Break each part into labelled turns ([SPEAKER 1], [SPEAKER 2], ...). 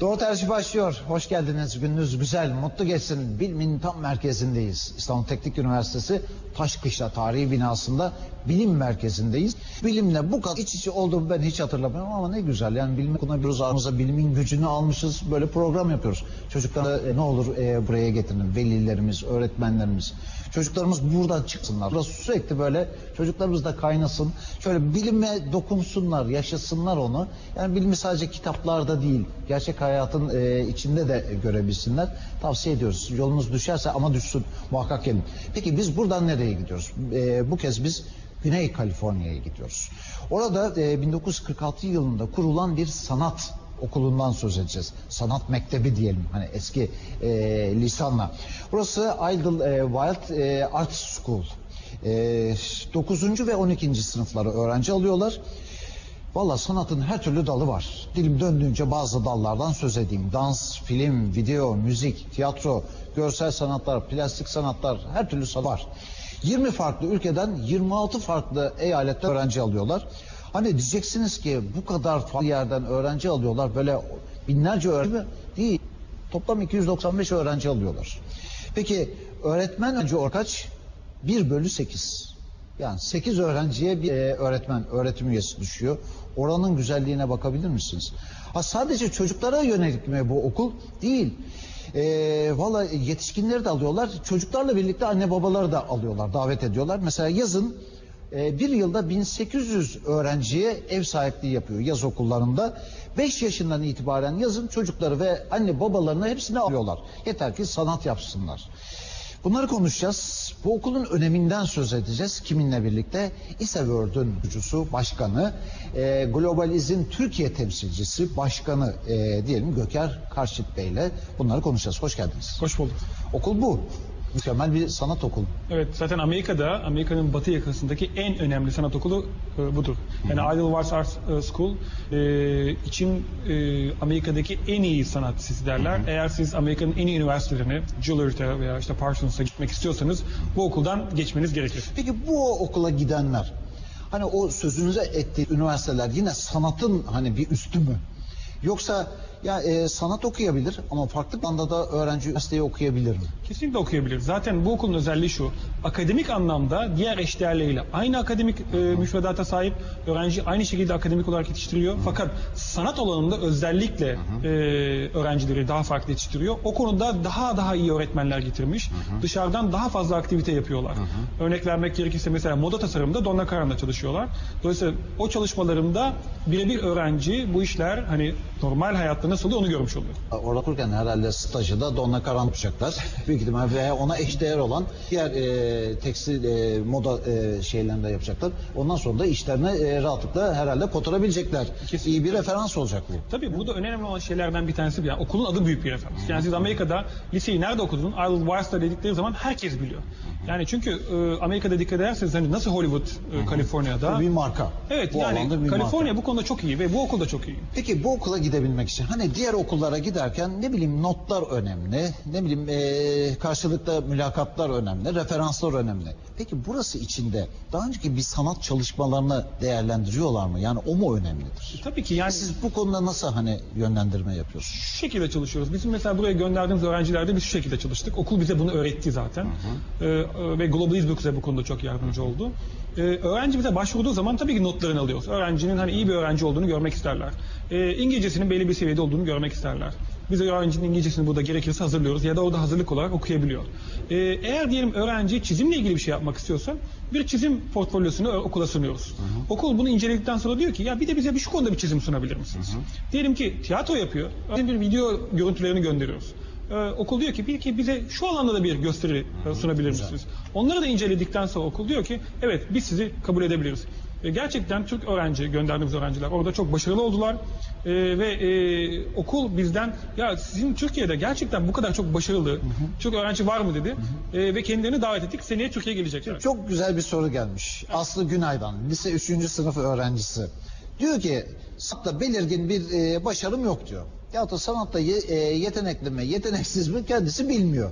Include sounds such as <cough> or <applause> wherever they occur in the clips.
[SPEAKER 1] Doğu Tercih başlıyor. Hoş geldiniz. Gününüz güzel, mutlu geçsin. Bilimin tam merkezindeyiz. İstanbul Teknik Üniversitesi Taşkışla Tarihi Binası'nda bilim merkezindeyiz. Bilimle bu kadar iç içe olduğumu ben hiç hatırlamıyorum ama ne güzel. Yani bilim kullanıyoruz aramıza bilimin gücünü almışız. Böyle program yapıyoruz. Çocuklara e, ne olur e, buraya getirin. Velilerimiz, öğretmenlerimiz. Çocuklarımız buradan çıksınlar. Burası sürekli böyle çocuklarımız da kaynasın. Şöyle bilime dokunsunlar, yaşasınlar onu. Yani bilimi sadece kitaplarda değil, gerçek hayatın e, içinde de görebilsinler. Tavsiye ediyoruz. Yolunuz düşerse ama düşsün muhakkak gelin. Peki biz buradan nereye gidiyoruz? E, bu kez biz Güney Kaliforniya'ya gidiyoruz. Orada e, 1946 yılında kurulan bir sanat okulundan söz edeceğiz. Sanat mektebi diyelim hani eski e, lisanla. Burası Idle e, Wild e, Art School. E, 9. ve 12. sınıfları öğrenci alıyorlar. Valla sanatın her türlü dalı var. Dilim döndüğünce bazı dallardan söz edeyim. Dans, film, video, müzik, tiyatro, görsel sanatlar, plastik sanatlar her türlü sanat var. 20 farklı ülkeden 26 farklı eyalette öğrenci alıyorlar. Hani diyeceksiniz ki bu kadar farklı yerden öğrenci alıyorlar böyle binlerce öğrenci? Değil. Toplam 295 öğrenci alıyorlar. Peki öğretmen önce kaç? 1 bölü 8. Yani 8 öğrenciye bir e, öğretmen, öğretim üyesi düşüyor. Oranın güzelliğine bakabilir misiniz? Ha sadece çocuklara yönelik mi bu okul? Değil. E, Valla yetişkinleri de alıyorlar. Çocuklarla birlikte anne babaları da alıyorlar, davet ediyorlar. Mesela yazın e, bir yılda 1800 öğrenciye ev sahipliği yapıyor yaz okullarında. 5 yaşından itibaren yazın çocukları ve anne babalarını hepsini alıyorlar. Yeter ki sanat yapsınlar. Bunları konuşacağız. Bu okulun öneminden söz edeceğiz. Kiminle birlikte? İSEWORLD'ün kurucusu, başkanı, e, Globaliz'in Türkiye temsilcisi, başkanı e, diyelim Göker Karşıt Bey ile bunları konuşacağız. Hoş geldiniz.
[SPEAKER 2] Hoş bulduk.
[SPEAKER 1] Okul bu. Mükemmel bir sanat okulu.
[SPEAKER 2] Evet zaten Amerika'da Amerika'nın batı yakasındaki en önemli sanat okulu e, budur. Yani Idlewild Art e, School e, için e, Amerika'daki en iyi sanat sizi derler. Eğer siz Amerika'nın en iyi üniversitelerine, Juilliard'a veya işte Parsons'a gitmek istiyorsanız bu okuldan geçmeniz gerekir.
[SPEAKER 1] Peki bu okula gidenler hani o sözünüze ettiği üniversiteler yine sanatın hani bir üstü mü? Yoksa ya e, sanat okuyabilir ama farklı anda da öğrenci üniversiteyi okuyabilir mi?
[SPEAKER 2] Kesinlikle okuyabilir. Zaten bu okulun özelliği şu. Akademik anlamda diğer eşdeğerleriyle aynı akademik e, müfredata sahip öğrenci aynı şekilde akademik olarak yetiştiriyor. Fakat sanat alanında özellikle e, öğrencileri daha farklı yetiştiriyor. O konuda daha daha iyi öğretmenler getirmiş. Dışarıdan daha fazla aktivite yapıyorlar. Örnek vermek gerekirse mesela moda tasarımında Donna Karan'la çalışıyorlar. Dolayısıyla o çalışmalarında birebir öğrenci bu işler hani normal hayatta nasıl oluyor onu görmüş oluyor.
[SPEAKER 1] Orada okurken herhalde stajı da Donna Karan yapacaklar. <laughs> Büyük ihtimal veya ona eşdeğer olan diğer e, tekstil e, moda e, şeylerinde yapacaklar. Ondan sonra da işlerine e, rahatlıkla herhalde kotarabilecekler.
[SPEAKER 2] Kesinlikle.
[SPEAKER 1] İyi bir referans olacak bu.
[SPEAKER 2] Tabii burada önemli olan şeylerden bir tanesi. Yani okulun adı büyük bir referans. Yani siz Amerika'da liseyi nerede okudun? Idlewild dedikleri zaman herkes biliyor. Yani çünkü e, Amerika'da dikkat ederseniz hani nasıl Hollywood e, Kaliforniya'da
[SPEAKER 1] bir marka.
[SPEAKER 2] Evet
[SPEAKER 1] bu
[SPEAKER 2] yani Kaliforniya
[SPEAKER 1] marka.
[SPEAKER 2] bu konuda çok iyi ve bu okul da çok iyi.
[SPEAKER 1] Peki bu okula gidebilmek için hani diğer okullara giderken ne bileyim notlar önemli, ne bileyim e, karşılıklı mülakatlar önemli, referanslar önemli. Peki burası içinde daha önceki bir sanat çalışmalarını değerlendiriyorlar mı? Yani o mu önemlidir?
[SPEAKER 2] Tabii ki yani
[SPEAKER 1] Siz bu konuda nasıl hani yönlendirme yapıyorsunuz?
[SPEAKER 2] şu şekilde çalışıyoruz. Bizim mesela buraya gönderdiğimiz öğrencilerde biz şu şekilde çalıştık. Okul bize bunu öğretti zaten. Ee, e, ve Globaliz bize bu konuda çok yardımcı oldu. Ee, öğrenci bize başvurduğu zaman tabii ki notlarını alıyoruz. Öğrencinin hani iyi bir öğrenci olduğunu görmek isterler. Ee, İngilizcesinin belli bir seviyede olduğunu görmek isterler. Biz öğrencinin İngilizcesini burada gerekirse hazırlıyoruz ya da orada hazırlık olarak okuyabiliyor. Ee, eğer diyelim öğrenci çizimle ilgili bir şey yapmak istiyorsa bir çizim portfolyosunu okula sunuyoruz. Okul bunu inceledikten sonra diyor ki ya bir de bize bir şu konuda bir çizim sunabilir misiniz? Diyelim ki tiyatro yapıyor. Bir video görüntülerini gönderiyoruz. Ee, okul diyor ki bir ki bize şu alanda da bir gösteri e, sunabilir misiniz? Onları da inceledikten sonra okul diyor ki evet biz sizi kabul edebiliriz. E, gerçekten Türk öğrenci gönderdiğimiz öğrenciler orada çok başarılı oldular. E, ve e, okul bizden ya sizin Türkiye'de gerçekten bu kadar çok başarılı Türk öğrenci var mı dedi. E, ve kendilerini davet ettik. Seneye Türkiye'ye gelecekler.
[SPEAKER 1] Çok güzel bir soru gelmiş. Aslı Günay'dan, lise 3. sınıf öğrencisi. Diyor ki sanatta belirgin bir e, başarım yok diyor. Ya da sanatta ye- e, yetenekli mi, yeteneksiz mi kendisi bilmiyor.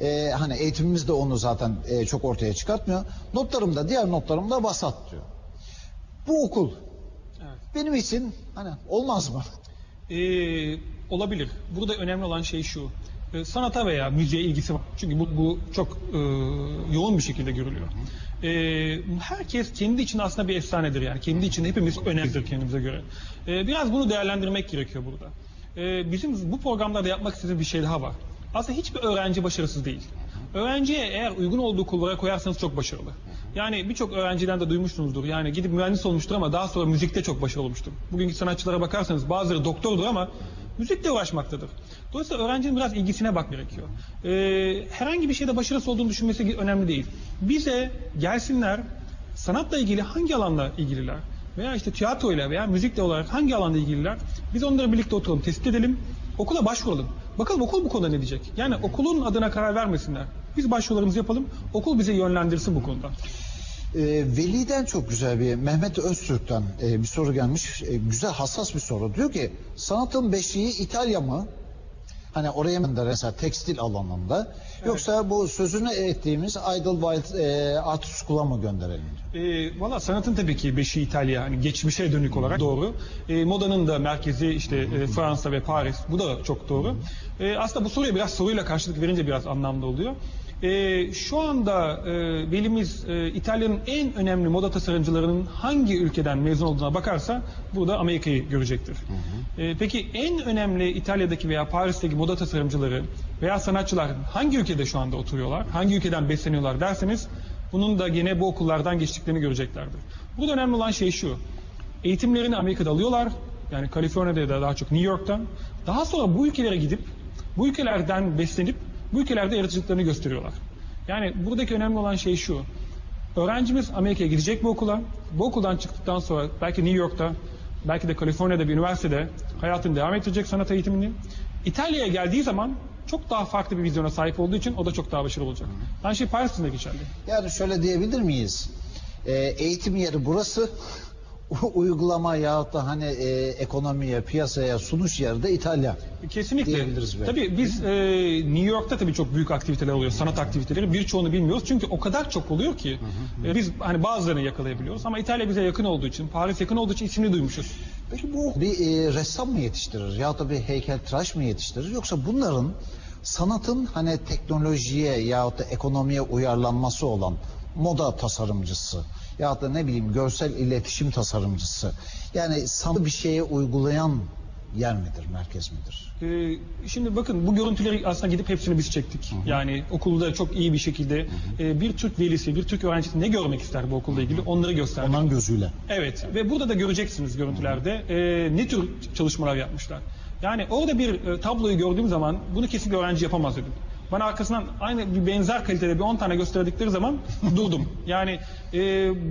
[SPEAKER 1] E, hani eğitimimiz de onu zaten e, çok ortaya çıkartmıyor. Notlarım da diğer notlarım da vasat diyor. Bu okul
[SPEAKER 2] Evet.
[SPEAKER 1] benim için hani olmaz mı?
[SPEAKER 2] Ee, olabilir. Burada önemli olan şey şu. e, sanata veya müziğe ilgisi var. Çünkü bu, bu çok e, yoğun bir şekilde görülüyor. E, herkes kendi içinde aslında bir efsanedir yani. Kendi içinde hepimiz önemlidir kendimize göre. E, biraz bunu değerlendirmek gerekiyor burada. E, bizim bu programlarda yapmak istediğimiz bir şey daha var. Aslında hiçbir öğrenci başarısız değil. Öğrenciye eğer uygun olduğu kulvara koyarsanız çok başarılı. Yani birçok öğrenciden de duymuşsunuzdur. Yani gidip mühendis olmuştur ama daha sonra müzikte çok başarılı olmuştur. Bugünkü sanatçılara bakarsanız bazıları doktordur ama müzikle uğraşmaktadır. Dolayısıyla öğrencinin biraz ilgisine bak gerekiyor. Ee, herhangi bir şeyde başarısız olduğunu düşünmesi önemli değil. Bize gelsinler sanatla ilgili hangi alanla ilgililer veya işte tiyatroyla veya müzikle olarak hangi alanda ilgililer biz onları birlikte oturalım tespit edelim okula başvuralım. Bakalım okul bu konuda ne diyecek? Yani okulun adına karar vermesinler. Biz başvurularımızı yapalım. Okul bize yönlendirsin bu konuda.
[SPEAKER 1] Ee, Veli'den çok güzel bir Mehmet Öztürk'ten e, bir soru gelmiş. E, güzel hassas bir soru. Diyor ki sanatın beşiği İtalya mı? Hani oraya mı da mesela tekstil alanında yoksa bu sözünü ettiğimiz Idlewild e, Art School'a mı gönderelim?
[SPEAKER 2] E, Valla sanatın tabii ki beşi İtalya, hani geçmişe dönük olarak doğru. E, modanın da merkezi işte e, Fransa ve Paris, bu da çok doğru. E, aslında bu soruya biraz soruyla karşılık verince biraz anlamlı oluyor. E, şu anda e, velimiz e, İtalya'nın en önemli moda tasarımcılarının hangi ülkeden mezun olduğuna bakarsa burada Amerika'yı görecektir. E, peki en önemli İtalya'daki veya Paris'teki moda tasarımcıları veya sanatçılar hangi ülkede şu anda oturuyorlar, hangi ülkeden besleniyorlar derseniz bunun da gene bu okullardan geçtiklerini göreceklerdir. Burada önemli olan şey şu. Eğitimlerini Amerika'da alıyorlar. Yani Kaliforniya'da ya da daha çok New York'ta. Daha sonra bu ülkelere gidip bu ülkelerden beslenip bu ülkelerde yaratıcılıklarını gösteriyorlar. Yani buradaki önemli olan şey şu. Öğrencimiz Amerika'ya gidecek bu okula. Bu okuldan çıktıktan sonra belki New York'ta, belki de Kaliforniya'da bir üniversitede hayatını devam ettirecek sanat eğitimini. İtalya'ya geldiği zaman çok daha farklı bir vizyona sahip olduğu için o da çok daha başarılı olacak. Aynı şey Paris'te de geçerli.
[SPEAKER 1] Yani şöyle diyebilir miyiz? E, eğitim yeri burası. Uygulama yahut da hani e, ekonomiye, piyasaya sunuş yeri de İtalya.
[SPEAKER 2] Kesinlikle.
[SPEAKER 1] Diyebiliriz belki.
[SPEAKER 2] Tabii biz e, New York'ta tabii çok büyük aktiviteler oluyor, sanat aktiviteleri. Birçoğunu bilmiyoruz çünkü o kadar çok oluyor ki e, biz hani bazılarını yakalayabiliyoruz ama İtalya bize yakın olduğu için, Paris yakın olduğu için ismini duymuşuz.
[SPEAKER 1] Peki bu bir e, ressam mı yetiştirir ya da bir heykeltıraş mı yetiştirir yoksa bunların sanatın hani teknolojiye yahut da ekonomiye uyarlanması olan moda tasarımcısı ya da ne bileyim görsel iletişim tasarımcısı yani sanatı bir şeye uygulayan yer midir, merkez midir?
[SPEAKER 2] Ee, şimdi bakın bu görüntüleri aslında gidip hepsini biz çektik. Yani okulda çok iyi bir şekilde e, bir Türk velisi, bir Türk öğrencisi ne görmek ister bu okulda ilgili onları gösterdik.
[SPEAKER 1] Onların gözüyle.
[SPEAKER 2] Evet ve burada da göreceksiniz görüntülerde e, ne tür çalışmalar yapmışlar. Yani orada bir e, tabloyu gördüğüm zaman bunu kesinlikle öğrenci yapamaz dedim. Bana arkasından aynı bir benzer kalitede bir 10 tane gösterdikleri zaman durdum. Yani e,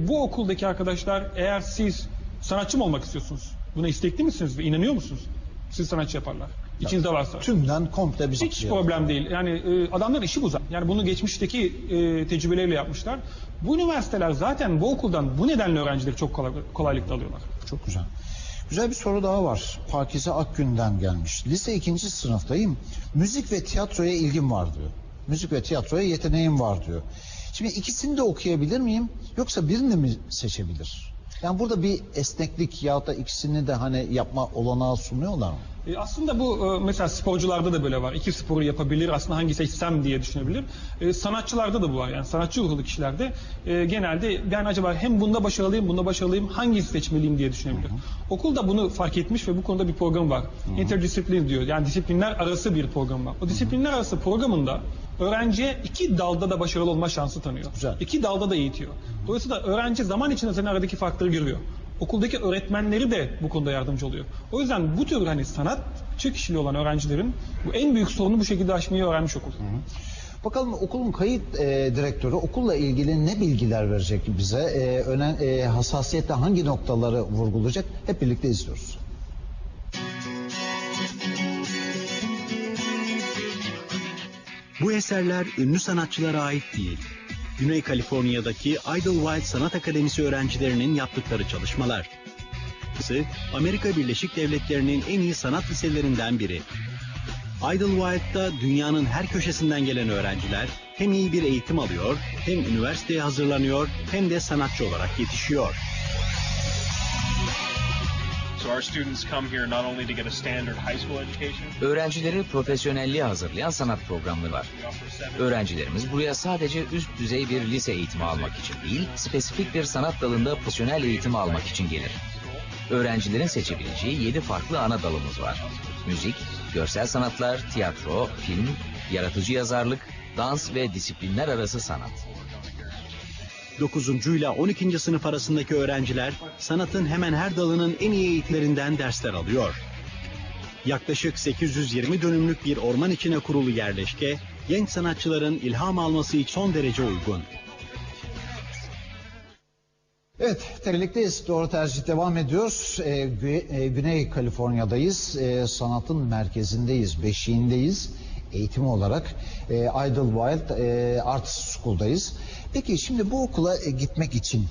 [SPEAKER 2] bu okuldaki arkadaşlar eğer siz sanatçı mı olmak istiyorsunuz? Buna istekli misiniz ve inanıyor musunuz? Siz sanatçı yaparlar. İçinizde varsa.
[SPEAKER 1] Tümden komple bir
[SPEAKER 2] Hiç problem değil. Yani e, adamlar işi bu zaten. Yani bunu geçmişteki e, tecrübeleriyle yapmışlar. Bu üniversiteler zaten bu okuldan bu nedenle öğrencileri çok kolay, kolaylıkla alıyorlar.
[SPEAKER 1] Çok güzel. Güzel bir soru daha var. Pakize Akgün'den gelmiş. Lise ikinci sınıftayım. Müzik ve tiyatroya ilgim var diyor. Müzik ve tiyatroya yeteneğim var diyor. Şimdi ikisini de okuyabilir miyim? Yoksa birini mi seçebilir? Yani burada bir esneklik ya da ikisini de hani yapma olanağı sunuyorlar mı?
[SPEAKER 2] E, aslında bu e, mesela sporcularda da böyle var. İki sporu yapabilir. Aslında hangi seçsem diye düşünebilir. E, sanatçılarda da bu var. Yani sanatçı ruhlu kişilerde e, genelde ben acaba hem bunda başarılıyım, bunda başarılıyım, hangisi seçmeliyim diye düşünebilir. Okul da bunu fark etmiş ve bu konuda bir program var. Interdisiplin diyor. Yani disiplinler arası bir program var. O disiplinler arası programında öğrenciye iki dalda da başarılı olma şansı tanıyor.
[SPEAKER 1] Güzel.
[SPEAKER 2] İki dalda da eğitiyor. Dolayısıyla öğrenci zaman içinde senin aradaki farkları görüyor. Okuldaki öğretmenleri de bu konuda yardımcı oluyor. O yüzden bu tür hani sanatçı kişiliği olan öğrencilerin bu en büyük sorunu bu şekilde aşmayı öğrenmiş okul.
[SPEAKER 1] Bakalım okulun kayıt e, direktörü okulla ilgili ne bilgiler verecek bize? E, önen, e, hassasiyetle hangi noktaları vurgulayacak? Hep birlikte izliyoruz.
[SPEAKER 3] Bu eserler ünlü sanatçılara ait değil. Güney Kaliforniya'daki Idlewild Sanat Akademisi öğrencilerinin yaptıkları çalışmalar. Amerika Birleşik Devletleri'nin en iyi sanat liselerinden biri. Idlewild'da dünyanın her köşesinden gelen öğrenciler hem iyi bir eğitim alıyor, hem üniversiteye hazırlanıyor, hem de sanatçı olarak yetişiyor.
[SPEAKER 4] So our students come here not only to get a standard high school education,
[SPEAKER 5] Öğrencileri profesyonelliğe hazırlayan sanat programları var. Öğrencilerimiz buraya sadece üst düzey bir lise eğitimi almak için değil, spesifik bir sanat dalında profesyonel eğitimi almak için gelir. Öğrencilerin seçebileceği 7 farklı ana dalımız var. Müzik, görsel sanatlar, tiyatro, film, yaratıcı yazarlık, dans ve disiplinler arası sanat.
[SPEAKER 3] 9. ile 12. sınıf arasındaki öğrenciler sanatın hemen her dalının en iyi eğitimlerinden dersler alıyor. Yaklaşık 820 dönümlük bir orman içine kurulu yerleşke, genç sanatçıların ilham alması için son derece uygun.
[SPEAKER 1] Evet, birlikteyiz. Doğru tercih devam ediyor. Ee, e, Güney Kaliforniya'dayız. Ee, sanatın merkezindeyiz, beşiğindeyiz. Eğitimi olarak e, Idlewild e, Art School'dayız. Peki şimdi bu okula e, gitmek için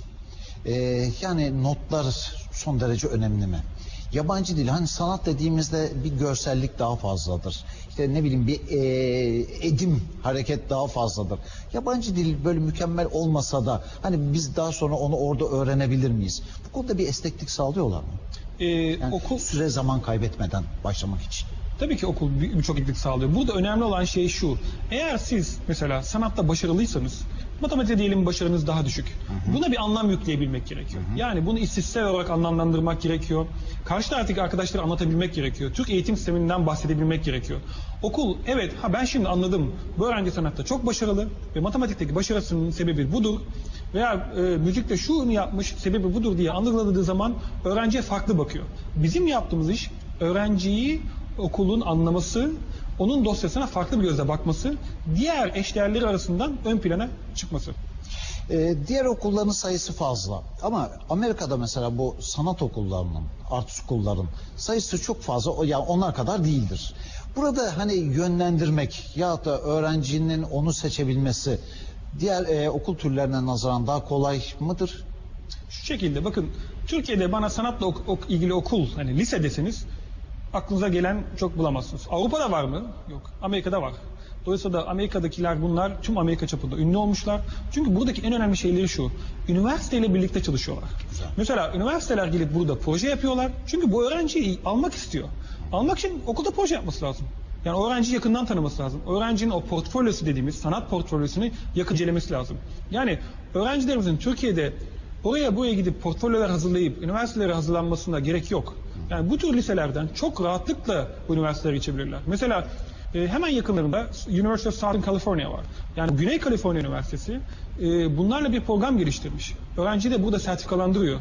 [SPEAKER 1] e, yani notlar son derece önemli mi? Yabancı dil hani sanat dediğimizde bir görsellik daha fazladır. İşte ne bileyim bir e, edim hareket daha fazladır. Yabancı dil böyle mükemmel olmasa da hani biz daha sonra onu orada öğrenebilir miyiz? Bu konuda bir esneklik sağlıyorlar mı?
[SPEAKER 2] Ee,
[SPEAKER 1] Yani
[SPEAKER 2] okul
[SPEAKER 1] süre zaman kaybetmeden başlamak için.
[SPEAKER 2] Tabii ki okul bir- birçok iyilik sağlıyor. Burada önemli olan şey şu. Eğer siz mesela sanatta başarılıysanız matematikte diyelim başarınız daha düşük. Buna bir anlam yükleyebilmek gerekiyor. Yani bunu istatistiksel olarak anlamlandırmak gerekiyor. Karşı taraftaki arkadaşlara anlatabilmek gerekiyor. Türk eğitim sisteminden bahsedebilmek gerekiyor. Okul evet ha ben şimdi anladım. Bu öğrenci sanatta çok başarılı ve matematikteki başarısının sebebi budur. Veya e, müzikte şunu yapmış sebebi budur diye anladığı zaman öğrenciye farklı bakıyor. Bizim yaptığımız iş öğrenciyi okulun anlaması, onun dosyasına farklı bir gözle bakması, diğer eşdeğerleri arasından ön plana çıkması.
[SPEAKER 1] Ee, diğer okulların sayısı fazla ama Amerika'da mesela bu sanat okullarının, art school'ların sayısı çok fazla. Yani onlar kadar değildir. Burada hani yönlendirmek ya da öğrencinin onu seçebilmesi diğer e, okul türlerine nazaran daha kolay mıdır?
[SPEAKER 2] Şu şekilde bakın Türkiye'de bana sanatla ok- ok- ilgili okul hani lise deseniz aklınıza gelen çok bulamazsınız. Avrupa'da var mı? Yok. Amerika'da var. Dolayısıyla da Amerika'dakiler bunlar tüm Amerika çapında ünlü olmuşlar. Çünkü buradaki en önemli şeyleri şu. Üniversiteyle birlikte çalışıyorlar. Mesela üniversiteler gelip burada proje yapıyorlar. Çünkü bu öğrenciyi almak istiyor. Almak için okulda proje yapması lazım. Yani öğrenciyi yakından tanıması lazım. Öğrencinin o portfolyosu dediğimiz sanat portfolyosunu yakın incelemesi lazım. Yani öğrencilerimizin Türkiye'de oraya buraya gidip portfolyolar hazırlayıp üniversitelere hazırlanmasına gerek yok. Yani bu tür liselerden çok rahatlıkla bu üniversitelere geçebilirler. Mesela e, hemen yakınlarında University of Southern California var. Yani Güney Kaliforniya Üniversitesi e, bunlarla bir program geliştirmiş. Öğrenciyi de burada sertifikalandırıyor.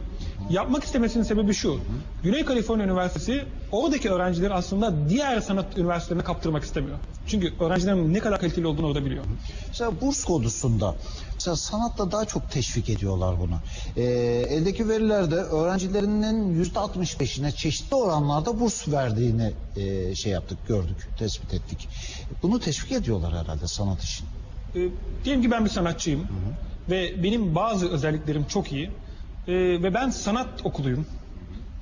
[SPEAKER 2] Yapmak istemesinin sebebi şu. Güney Kaliforniya Üniversitesi oradaki öğrencileri aslında diğer sanat üniversitelerine kaptırmak istemiyor. Çünkü öğrencilerin ne kadar kaliteli olduğunu orada biliyor.
[SPEAKER 1] Mesela burs konusunda mesela sanatta daha çok teşvik ediyorlar bunu. Ee, eldeki verilerde öğrencilerinin %65'ine çeşitli oranlarda burs verdiğini e, şey yaptık, gördük, tespit ettik. Bunu teşvik ediyorlar herhalde sanat için.
[SPEAKER 2] E, diyelim ki ben bir sanatçıyım ve benim bazı özelliklerim çok iyi E, ve ben sanat okuluyum.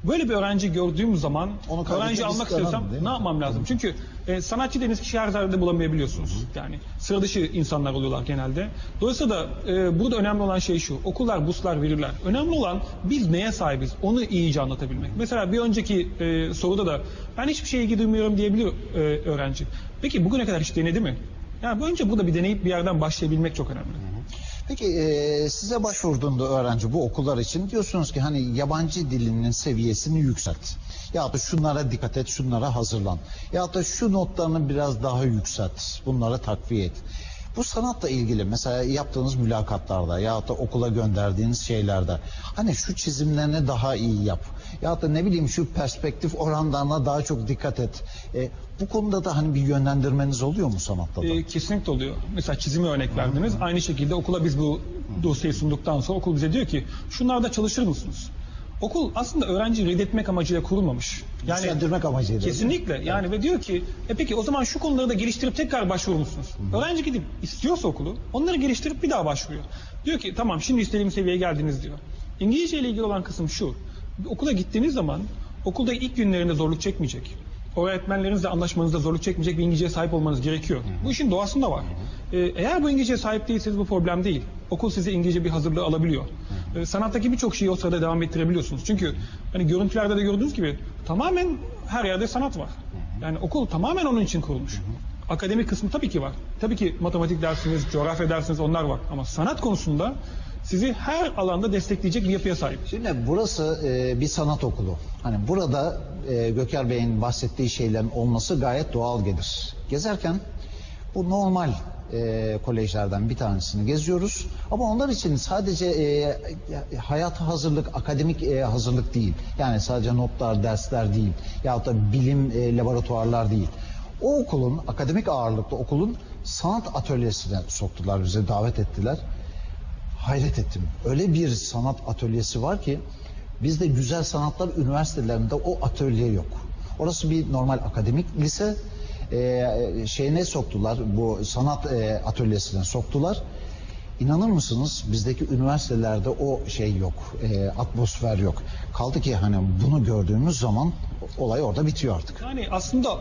[SPEAKER 2] Böyle bir öğrenci gördüğüm zaman
[SPEAKER 1] Onu
[SPEAKER 2] öğrenci almak istiyorsam ne yapmam lazım? Çünkü e, sanatçı dediğiniz kişi her yerde bulamayabiliyorsunuz. Yani sıra dışı insanlar oluyorlar genelde. Dolayısıyla da e, burada önemli olan şey şu. Okullar burslar verirler. Önemli olan biz neye sahibiz? Onu iyice anlatabilmek. Mesela bir önceki e, soruda da ben hiçbir şeye ilgi duymuyorum diyebilir e, öğrenci. Peki bugüne kadar hiç denedi mi? Yani önce burada bir deneyip bir yerden başlayabilmek çok önemli.
[SPEAKER 1] Peki e, size başvurduğunda öğrenci bu okullar için diyorsunuz ki hani yabancı dilinin seviyesini yükselt. Ya da şunlara dikkat et, şunlara hazırlan. Ya da şu notlarını biraz daha yükselt, bunlara takviye et. Bu sanatla ilgili mesela yaptığınız mülakatlarda ya da okula gönderdiğiniz şeylerde hani şu çizimlerini daha iyi yap. Ya da ne bileyim şu perspektif oranlarına daha çok dikkat et. E, bu konuda da hani bir yönlendirmeniz oluyor mu sanatta da?
[SPEAKER 2] Ee, kesinlikle oluyor. Mesela çizimi örnek verdiniz. Aynı şekilde okula biz bu dosyayı sunduktan sonra okul bize diyor ki şunlarda çalışır mısınız? Okul aslında öğrenciyi reddetmek amacıyla kurulmamış. Yani
[SPEAKER 1] Güçlendirmek amacıyla.
[SPEAKER 2] Kesinlikle yani ve diyor ki e peki o zaman şu konuları da geliştirip tekrar başvurur musunuz? Öğrenci gidip istiyorsa okulu onları geliştirip bir daha başvuruyor. Diyor ki tamam şimdi istediğim seviyeye geldiniz diyor. İngilizce ile ilgili olan kısım şu. Okula gittiğiniz zaman okulda ilk günlerinde zorluk çekmeyecek. Öğretmenlerinizle anlaşmanızda zorluk çekmeyecek bir İngilizceye sahip olmanız gerekiyor. Bu işin doğasında var. Ee, eğer bu İngilizceye sahip değilseniz bu problem değil. Okul size İngilizce bir hazırlığı alabiliyor. E, sanattaki birçok şeyi o sırada devam ettirebiliyorsunuz. Çünkü hani görüntülerde de gördüğünüz gibi tamamen her yerde sanat var. Yani okul tamamen onun için kurulmuş. Akademik kısmı tabii ki var. Tabii ki matematik dersiniz, coğrafya dersiniz onlar var. Ama sanat konusunda sizi her alanda destekleyecek bir yapıya sahip.
[SPEAKER 1] Şimdi burası e, bir sanat okulu. Hani burada e, Göker Bey'in bahsettiği şeylerin olması gayet doğal gelir. Gezerken bu normal e, kolejlerden bir tanesini geziyoruz. Ama onlar için sadece e, hayata hazırlık, akademik e, hazırlık değil. Yani sadece notlar, dersler değil. Yahut da bilim e, laboratuvarlar değil. O okulun, akademik ağırlıklı okulun sanat atölyesine soktular bize, davet ettiler. Hayret ettim. Öyle bir sanat atölyesi var ki bizde güzel sanatlar üniversitelerinde o atölye yok. Orası bir normal akademik lise e, şeyine soktular bu sanat e, atölyesine soktular. İnanır mısınız bizdeki üniversitelerde o şey yok, e, atmosfer yok. Kaldı ki hani bunu gördüğümüz zaman olay orada bitiyor artık.
[SPEAKER 2] Yani aslında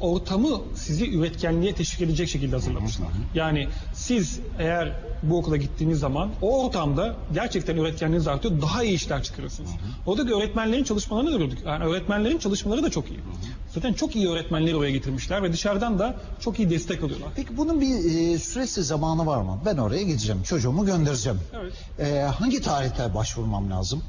[SPEAKER 2] ortamı sizi üretkenliğe teşvik edecek şekilde hazırlamışlar. Yani siz eğer bu okula gittiğiniz zaman o ortamda gerçekten üretkenliğiniz artıyor, daha iyi işler çıkarırsınız. Oradaki öğretmenlerin çalışmalarını gördük. Yani öğretmenlerin çalışmaları da çok iyi. Zaten çok iyi öğretmenleri oraya getirmişler ve dışarıdan da çok iyi destek alıyorlar.
[SPEAKER 1] Peki bunun bir e, süresi zamanı var mı? Ben oraya gideceğim, çocuğumu göndereceğim.
[SPEAKER 2] Evet.
[SPEAKER 1] E, hangi tarihte başvurmam lazım?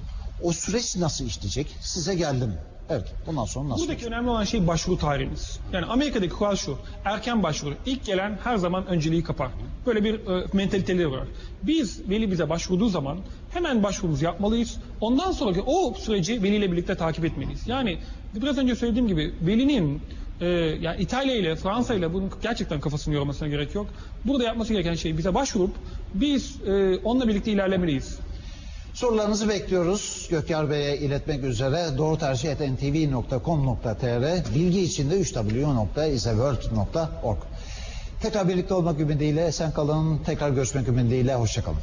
[SPEAKER 1] O süreç nasıl işleyecek? Size geldim. Evet, bundan sonra nasıl?
[SPEAKER 2] Buradaki önemli olan şey başvuru tarihiniz. Yani Amerika'daki kural şu. Erken başvuru. İlk gelen her zaman önceliği kapar. Böyle bir e, mentaliteleri var. Biz veli bize başvurduğu zaman hemen başvurumuzu yapmalıyız. Ondan sonraki o süreci veliyle birlikte takip etmeliyiz. Yani biraz önce söylediğim gibi velinin e, yani İtalya ile Fransa ile bunun gerçekten kafasını yormasına gerek yok. Burada yapması gereken şey bize başvurup biz e, onunla birlikte ilerlemeliyiz.
[SPEAKER 1] Sorularınızı bekliyoruz. Göker Bey'e iletmek üzere doğrutercih.ntv.com.tr bilgi için de www.isaword.org Tekrar birlikte olmak ümidiyle esen kalın. Tekrar görüşmek ümidiyle. Hoşçakalın.